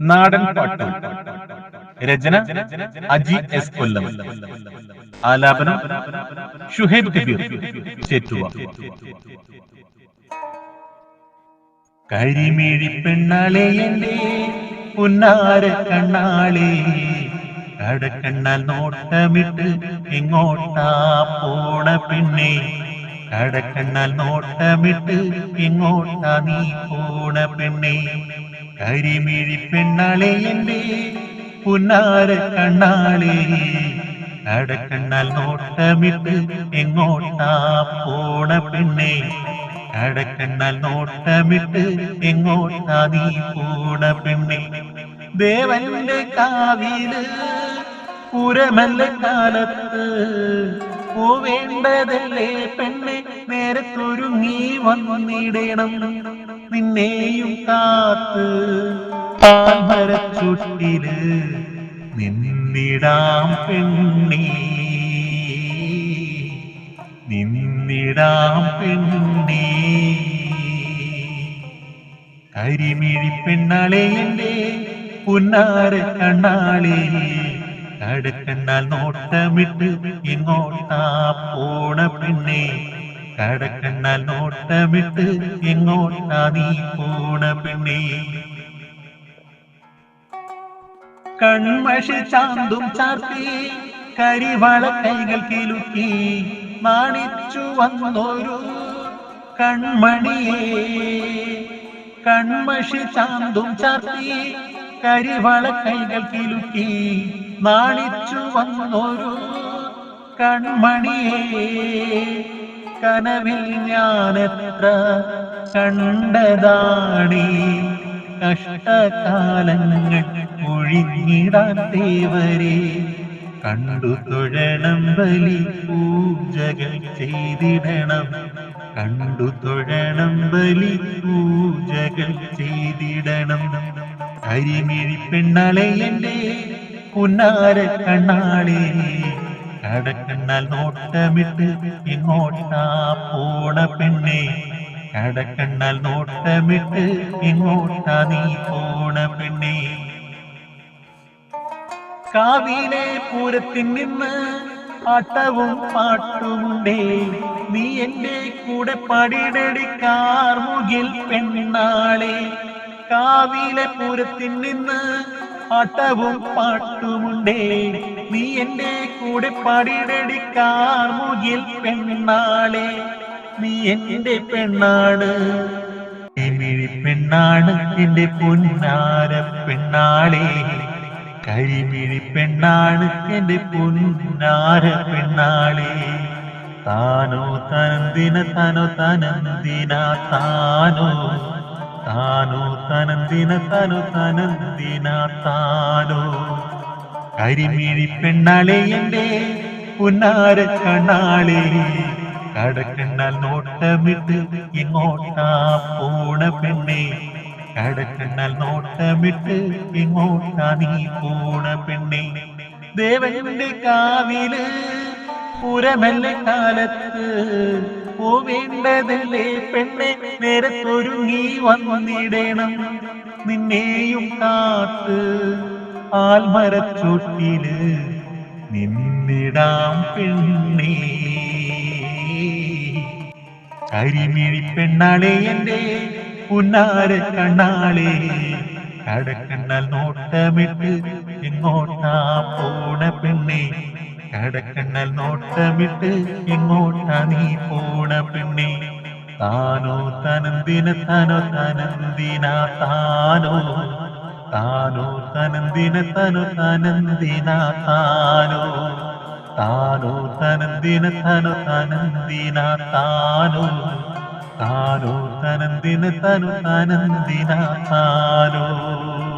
നാടൻ പാട്ട്. രചന അജി എസ് കൊല്ലം. ആലാപനം ഷുഹൈബ് കബീർ ചേറ്റുവ. കരിമിഴി പെണ്ണാളെ എന്റെ പുന്നാര കണ്ണാളെ. കടക്കണ്ണാൽ നോട്ടമിട്ട് എങ്ങോട്ടാ പോണ പെണ്ണെ. കടക്കണ്ണാൽ നോട്ടമിട്ട് എങ്ങോട്ടാ നീ പോണ പെണ്ണെ. കരിമിഴി പെണ്ണാളെ എന്റെ പുന്നാര കണ്ണാളെ. കടക്കണ്ണാൽ നോട്ടമിട്ട് എങ്ങോട്ടാ പോണ പെണ്ണെ? കടക്കണ്ണാൽ നോട്ടമിട്ട് എങ്ങോട്ടാ നീ പോണ പെണ്ണെ? ദേവന്റെ കാവിൽ പുരമല്ല കാലത്ത് പോവേണ്ടതല്ലേ പെണ്ണെ? നേരത്തൊരുങ്ങി വന്നിടണം. നിന്നെയും കാത്ത് താമരച്ചുട്ടിൽ നിന്നിടാം പെണ്ണി. നിന്നിടാം പെണ്ണി. കരിമിഴി പെണ്ണാളെ എന്റെ പുന്നാര കണ്ണാളെ. കടക്കണ്ണാൽ നോട്ടമിട്ട് എങ്ങോട്ടാ പോണ പെണ്ണെ. കടക്കണ്ടാൽ നോട്ടമിട്ട് എങ്ങോട്ടാ നീ പോണ പെണ്ണെ. കൺമഷി ചാന്തും ചാർത്തി കരിവള കൈകൾ കിലുക്കി നാണിച്ചു വന്നൊരു കൺമണിയെ. കൺമഷി ചാന്തും ചാർത്തി കരിവള കൈകൾ കിലുക്കി നാണിച്ചു വന്നൊരു കൺമണിയെ കനവിൽ ഞാനെത്ര കണ്ടതാണി? കഷ്ടകാലങ്ങൾ ഒഴിഞ്ഞിടാൻ ദേവരെ കണ്ടു തൊഴണം ബലി പൂജകൾ ചെയ്തിടണം. കണ്ടു തൊഴണം ബലി പൂജകൾ ചെയ്തിടണം. കരിമിഴി പെണ്ണാളെ എന്റെ പുന്നാര കണ്ണാളെ കടക്കണ്ണാൽ നോട്ടമിട്ട് ഇങ്ങോട്ടാ പോണ പെണ്ണെ. കടക്കണ്ണാൽ നോട്ടമിട്ട് ഇങ്ങോട്ടാ നീ പോണ പെണ്ണെ. കാവിലെ പൂരത്തിൽ നിന്ന് പാട്ടവും പാട്ടുമുണ്ടേ. നീ എന്റെ കൂടെ പടിയെടുക്കാർ മുകിൽ പെണ്ണാളെ. കാവിലെ പൂരത്തിൽ നിന്ന് ആട്ടവും പാട്ടുമുണ്ടേ. നീ എന്റെ കൂടെ പടിയെടുക്കാർ മുകിൽ പെണ്ണാളെ. നീ എന്റെ പെണ്ണാണ്. പെണ്ണാണ് എന്റെ പൊന്നാര പെണ്ണാളെ. കരിമിഴി പെണ്ണാണ് എന്റെ പൊന്നാര പെണ്ണാളെ. താനോ തനന്തിന തനോ തനന്തിന താനോ താനോ തനന്തിന തനു തനന്തിന താനോ കരിമിഴി പെണ്ണാളെ എന്റെ പുന്നാര കണ്ണാളെ. കടക്കണ്ണാൽ നോട്ടമിട്ട് എങ്ങോട്ടാ പോണ പെണ്ണെ. കടക്കണ്ണാൽ നോട്ടമിട്ട് എങ്ങോട്ടാ നീ പോണ പെണ്ണെ. ദേവന്റെ കാവിൽ പുരമല്ല കാലത്ത് പോവേണ്ടതല്ലേ പെണ്ണെ നേരത്തൊരുങ്ങി വന്നിടണം. നിന്നെയും കാത്ത് ആൽമരച്ചോട്ടിൽ നിന്നിടാം പെണ്ണേ. കരിമിഴി പെണ്ണാളെ എന്റെ പുന്നാര കണ്ണാളെ. കടക്കണ്ണാൽ നോട്ടമിട്ട് എങ്ങോട്ടാ പോണ പെണ്ണെ? കടക്കണ്ണാൽ നോട്ടമിട്ട് എങ്ങോട്ടാ നീ പോണ പെണ്ണി. താനോ തനന്തിന തനോ തനന്തിന താനോ. താനോ തനന്തിന തനോ തനന്തിന താനോ. താനോ തനന്തിന തനോ തനന്തിന താനോ. താനോ തനന്തിന തനോ തനന്തിന താനോ.